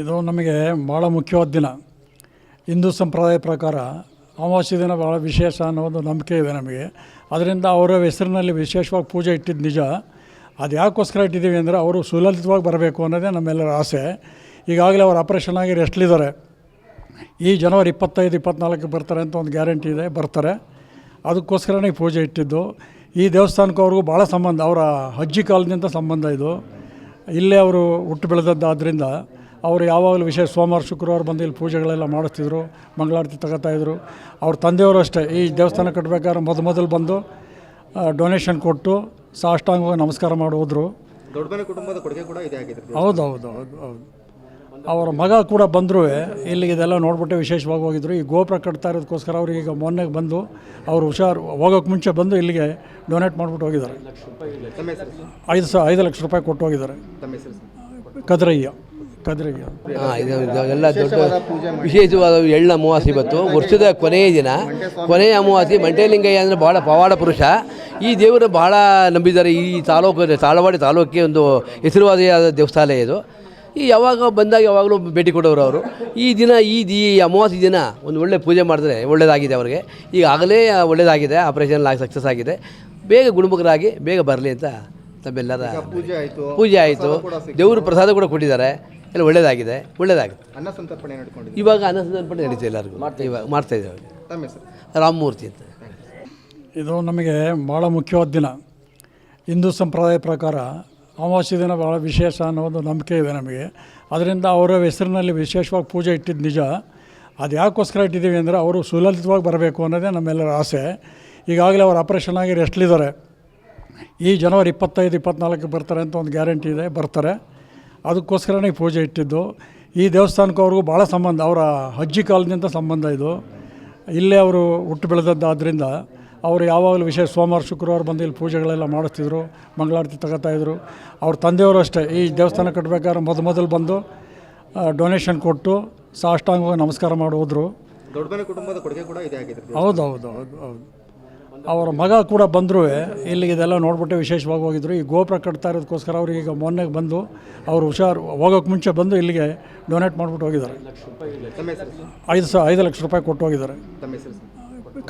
ಇದು ನಮಗೆ ಭಾಳ ಮುಖ್ಯವಾದ ದಿನ. ಹಿಂದೂ ಸಂಪ್ರದಾಯ ಪ್ರಕಾರ ಅಮಾವಾಸ್ಯ ದಿನ ಭಾಳ ವಿಶೇಷ ಅನ್ನೋ ಒಂದು ನಂಬಿಕೆ ಇದೆ ನಮಗೆ. ಅದರಿಂದ ಅವರ ಹೆಸರಿನಲ್ಲಿ ವಿಶೇಷವಾಗಿ ಪೂಜೆ ಇಟ್ಟಿದ್ದು ನಿಜ. ಅದು ಯಾಕೋಸ್ಕರ ಇಟ್ಟಿದ್ದೀವಿ ಅಂದರೆ ಅವರು ಸುಲಲಿತವಾಗಿ ಬರಬೇಕು ಅನ್ನೋದೇ ನಮ್ಮೆಲ್ಲರ ಆಸೆ. ಈಗಾಗಲೇ ಅವರು ಆಪ್ರೇಷನ್ ಆಗಿ ರೆಸ್ಟ್ಲಿದ್ದಾರೆ ಈ ಜನವರಿ ಇಪ್ಪತ್ತೈದು ಇಪ್ಪತ್ನಾಲ್ಕು ಬರ್ತಾರೆ ಅಂತ ಒಂದು ಗ್ಯಾರಂಟಿ ಇದೆ, ಬರ್ತಾರೆ. ಅದಕ್ಕೋಸ್ಕರನೇ ಪೂಜೆ ಇಟ್ಟಿದ್ದು. ಈ ದೇವಸ್ಥಾನಕ್ಕೂ ಅವ್ರಿಗೂ ಭಾಳ ಸಂಬಂಧ, ಅವರ ಅಜ್ಜಿ ಕಾಲದಿಂದ ಸಂಬಂಧ ಇದು. ಇಲ್ಲೇ ಅವರು ಹುಟ್ಟು ಬೆಳೆದದ್ದಾದ್ದರಿಂದ ಅವರು ಯಾವಾಗಲೂ ವಿಶೇಷ ಸೋಮವಾರ ಶುಕ್ರವಾರ ಬಂದು ಇಲ್ಲಿ ಪೂಜೆಗಳೆಲ್ಲ ಮಾಡಿಸ್ತಿದ್ರು ಮಂಗಳಾರತಿ ತಗೋತಾಯಿದ್ರು ಅವ್ರ ತಂದೆಯವರು ಅಷ್ಟೇ ಈ ದೇವಸ್ಥಾನ ಕಟ್ಟಬೇಕಾದ್ರೆ ಮೊದಲು ಮೊದಲು ಬಂದು ಡೊನೇಷನ್ ಕೊಟ್ಟು ಸಾಷ್ಟಾಂಗ ನಮಸ್ಕಾರ ಮಾಡಿ ಹೋದರು. ದೊಡ್ಡಮನೆ ಕುಟುಂಬದ ಕೊಡುಗೆ ಕೂಡ ಇದೆ ಆಗಿದೆ ಹೌದು ಹೌದು ಹೌದು. ಹೌದು ಅವರ ಮಗ ಕೂಡ ಬಂದರೂ ಇಲ್ಲಿ ಇದೆಲ್ಲ ನೋಡ್ಬಿಟ್ಟು ವಿಶೇಷವಾಗಿ ಹೋಗಿದ್ರು. ಈ ಗೋಪುರ ಕಟ್ತಾ ಇರೋದಕ್ಕೋಸ್ಕರ ಅವ್ರಿಗೆ ಈಗ ಮೊನ್ನೆಗೆ ಬಂದು ಅವರು ಹುಷಾರು ಹೋಗೋಕ್ಕೆ ಮುಂಚೆ ಬಂದು ಇಲ್ಲಿಗೆ ಡೊನೇಟ್ ಮಾಡಿಬಿಟ್ಟು ಹೋಗಿದ್ದಾರೆ? ಐದು ಸ ಐದು ಲಕ್ಷ ರೂಪಾಯಿ ಕೊಟ್ಟು ಹೋಗಿದ್ದಾರೆ? ಕದ್ರಯ್ಯ. ಇದು ಎಲ್ಲ ದೊಡ್ಡ ವಿಶೇಷವಾದ ಎಳ್ಳ ಅಮಾವಾಸ್ಯೆ ಇವತ್ತು ವರ್ಷದ ಕೊನೆಯ ದಿನ, ಕೊನೆಯ ಅಮಾವಾಸ್ಯೆ ಮಂಟೇಲಿಂಗಯ್ಯ ಅಂದರೆ ಭಾಳ ಪವಾಡ ಪುರುಷ. ಈ ದೇವರು ಭಾಳ ನಂಬಿದ್ದಾರೆ. ಈ ತಾಲೂಕು, ತಾಳವಾಡಿ ತಾಲೂಕಿಗೆ ಒಂದು ಹೆಸರುವಾದಿಯಾದ ದೇವಸ್ಥಾನ ಇದು. ಈ ಯಾವಾಗ ಬಂದಾಗ ಯಾವಾಗಲೂ ಭೇಟಿ ಕೊಡೋರು ಅವರು. ಈ ದಿನ, ಈ ದಿ ಅಮಾವಾಸ್ಯೆ ದಿನ ಒಂದು ಒಳ್ಳೆ ಪೂಜೆ ಮಾಡಿದ್ರೆ ಒಳ್ಳೆಯದಾಗಿದೆ ಅವರಿಗೆ. ಈಗಾಗಲೇ ಒಳ್ಳೆಯದಾಗಿದೆ ಆಪರೇಷನ್ ಸಕ್ಸಸ್ ಆಗಿದೆ. ಬೇಗ ಗುಣಮುಖರಾಗಿ ಬೇಗ ಬರಲಿ ಅಂತ ತಮ್ಮೆಲ್ಲರ ಪೂಜೆ ಆಯಿತು. ಪೂಜೆ ಆಯಿತು. ದೇವರು ಪ್ರಸಾದ ಕೂಡ ಕೊಟ್ಟಿದ್ದಾರೆ. ಎಲ್ಲ ಒಳ್ಳೆಯದಾಗಿದೆ ಒಳ್ಳೆಯದಾಗುತ್ತೆ ಅನ್ನ ಸಂತರ್ಪಣೆ ನಡ್ಕೊಂಡಿದ್ದೀವಿ ಇವಾಗ ಅನ್ನಸಂತರ್ಪಣೆ ನಡೀತಾ ಎಲ್ಲರಿಗೂ. ಇವಾಗ ಮಾಡ್ತಾ ಇದ್ದೇವೆ. ತಮ್ಮ ಹೆಸರು? ರಾಮಮೂರ್ತಿ ಅಂತ. ಇದು ನಮಗೆ ಭಾಳ ಮುಖ್ಯವಾದ ದಿನ. ಹಿಂದೂ ಸಂಪ್ರದಾಯ ಪ್ರಕಾರ ಅಮಾವಾಸ್ಯ ದಿನ ಭಾಳ ವಿಶೇಷ ಅನ್ನೋ ಒಂದು ನಂಬಿಕೆ ಇದೆ ನಮಗೆ. ಅದರಿಂದ ಅವರ ಹೆಸರಿನಲ್ಲಿ ವಿಶೇಷವಾಗಿ ಪೂಜೆ ಇಟ್ಟಿದ್ದು ನಿಜ. ಅದು ಯಾಕೋಸ್ಕರ ಇಟ್ಟಿದ್ದೀವಿ ಅಂದರೆ ಅವರು ಸುಲಲಿತವಾಗಿ ಬರಬೇಕು ಅನ್ನೋದೇ ನಮ್ಮೆಲ್ಲರ ಆಸೆ. ಈಗಾಗಲೇ ಅವರು ಆಪ್ರೇಷನ್ ಆಗಿ ರೆಸ್ಟ್ಲಿದ್ದಾರೆ ಈ ಜನವರಿ ಇಪ್ಪತ್ತೈದು ಇಪ್ಪತ್ನಾಲ್ಕು ಬರ್ತಾರೆ ಅಂತ ಒಂದು ಗ್ಯಾರಂಟಿ ಇದೆ ಬರ್ತಾರೆ. ಅದಕ್ಕೋಸ್ಕರನೇ ಪೂಜೆ ಇಟ್ಟಿದ್ದು. ಈ ದೇವಸ್ಥಾನಕ್ಕೂ ಅವ್ರಿಗೂ ಭಾಳ ಸಂಬಂಧ ಅವರ ಅಜ್ಜಿ ಕಾಲದಿಂದ ಸಂಬಂಧ ಇದು. ಇಲ್ಲೇ ಅವರು ಹುಟ್ಟು ಬೆಳೆದದ್ದಾದ್ದರಿಂದ ಅವರು ಯಾವಾಗಲೂ ವಿಶೇಷ ಸೋಮವಾರ ಶುಕ್ರವಾರ ಬಂದು ಇಲ್ಲಿ ಪೂಜೆಗಳೆಲ್ಲ ಮಾಡಿಸ್ತಿದ್ರು ಮಂಗಳಾರತಿ ತಗೋತಾಯಿದ್ರು ಅವ್ರ ತಂದೆಯವರು ಅಷ್ಟೇ ಈ ದೇವಸ್ಥಾನ ಕಟ್ಟಬೇಕಾದ್ರೆ ಮೊದ ಮೊದಲು ಬಂದು ಡೊನೇಷನ್ ಕೊಟ್ಟು ಸಾಷ್ಟಾಂಗ ನಮಸ್ಕಾರ ಮಾಡಿ ದೊಡ್ಡ ಕುಟುಂಬದ ಕೊಡುಗೆ ಕೂಡ ಇದೆ ಆಗಿದೆ ಹೌದು ಹೌದು ಹೌದು ಹೌದು. ಅವರ ಮಗ ಕೂಡ ಬಂದರೂ. ಇಲ್ಲಿಗೆ ಇದೆಲ್ಲ ನೋಡ್ಬಿಟ್ಟು ವಿಶೇಷವಾಗಿ ಹೋಗಿದ್ರು. ಈ ಗೋಪುರ ಕಟ್ತಾ ಇರೋದಕ್ಕೋಸ್ಕರ ಅವ್ರಿಗೆ ಈಗ ಮೊನ್ನೆ ಬಂದು ಅವರು ಹುಷಾರು ಹೋಗೋಕ್ಕೆ ಮುಂಚೆ ಬಂದು ಇಲ್ಲಿಗೆ ಡೊನೇಟ್ ಮಾಡಿಬಿಟ್ಟು ಹೋಗಿದ್ದಾರೆ? ಐದು ಸ, ಐದು ಲಕ್ಷ ರೂಪಾಯಿ ಕೊಟ್ಟು ಹೋಗಿದ್ದಾರೆ?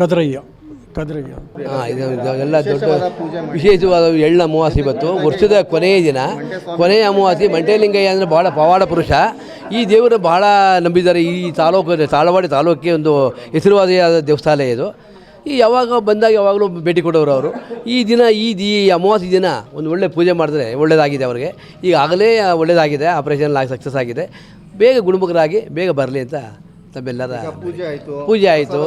ಕದ್ರಯ್ಯ ಕದ್ರಯ್ಯ. ಎಲ್ಲ ದೊಡ್ಡ ವಿಶೇಷವಾದ ಎಳ್ಳ ಅಮಾವಾಸ್ಯೆ ಇವತ್ತು ವರ್ಷದ ಕೊನೆಯ ದಿನ, ಕೊನೆಯ ಅಮಾವಾಸ್ಯೆ ಮಂಟೇಲಿಂಗಯ್ಯ ಅಂದರೆ ಭಾಳ ಪವಾಡ ಪುರುಷ. ಈ ದೇವರು ಭಾಳ ನಂಬಿದ್ದಾರೆ. ಈ ತಾಲೂಕು, ತಾಳವಾಡಿ ತಾಲೂಕಿಗೆ ಒಂದು ಹೆಸರುವಾದಿಯಾದ ದೇವಸ್ಥಾನ ಇದು. ಈ ಯಾವಾಗ ಬಂದಾಗ ಯಾವಾಗಲೂ ಭೇಟಿ ಕೊಡೋರು ಅವರು. ಈ ದಿನ ಈ ದಿ ಅಮಾವಾಸ್ಯ ದಿನ ಒಂದು ಒಳ್ಳೆ ಪೂಜೆ ಮಾಡಿದ್ರೆ ಒಳ್ಳೆಯದಾಗಿದೆ ಅವರಿಗೆ. ಈಗಾಗಲೇ ಒಳ್ಳೆಯದಾಗಿದೆ ಆಪರೇಷನ್ ಆಗಿ ಸಕ್ಸಸ್ ಆಗಿದೆ. ಬೇಗ ಗುಣಮುಖರಾಗಿ ಬೇಗ ಬರಲಿ ಅಂತ ತಮ್ಮೆಲ್ಲರ ಪೂಜೆ ಆಯಿತು. ಪೂಜೆ ಆಯಿತು.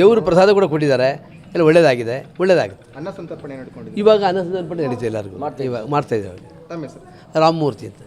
ದೇವರು ಪ್ರಸಾದ ಕೂಡ ಕೊಟ್ಟಿದ್ದಾರೆ. ಎಲ್ಲ ಒಳ್ಳೆಯದಾಗಿದೆ ಒಳ್ಳೆಯದಾಗುತ್ತೆ ಅನ್ನ ಸಂತರ್ಪಣೆ ನಡ್ಕೊಂಡು ಇವಾಗ ಅನ್ನಸಂತರ್ಪಣೆ ನಡೀತಾ ಎಲ್ಲರಿಗೂ. ಇವಾಗ ಮಾಡ್ತಾ ಇದ್ದಾವೆ ರಾಮಮೂರ್ತಿ ಅಂತ.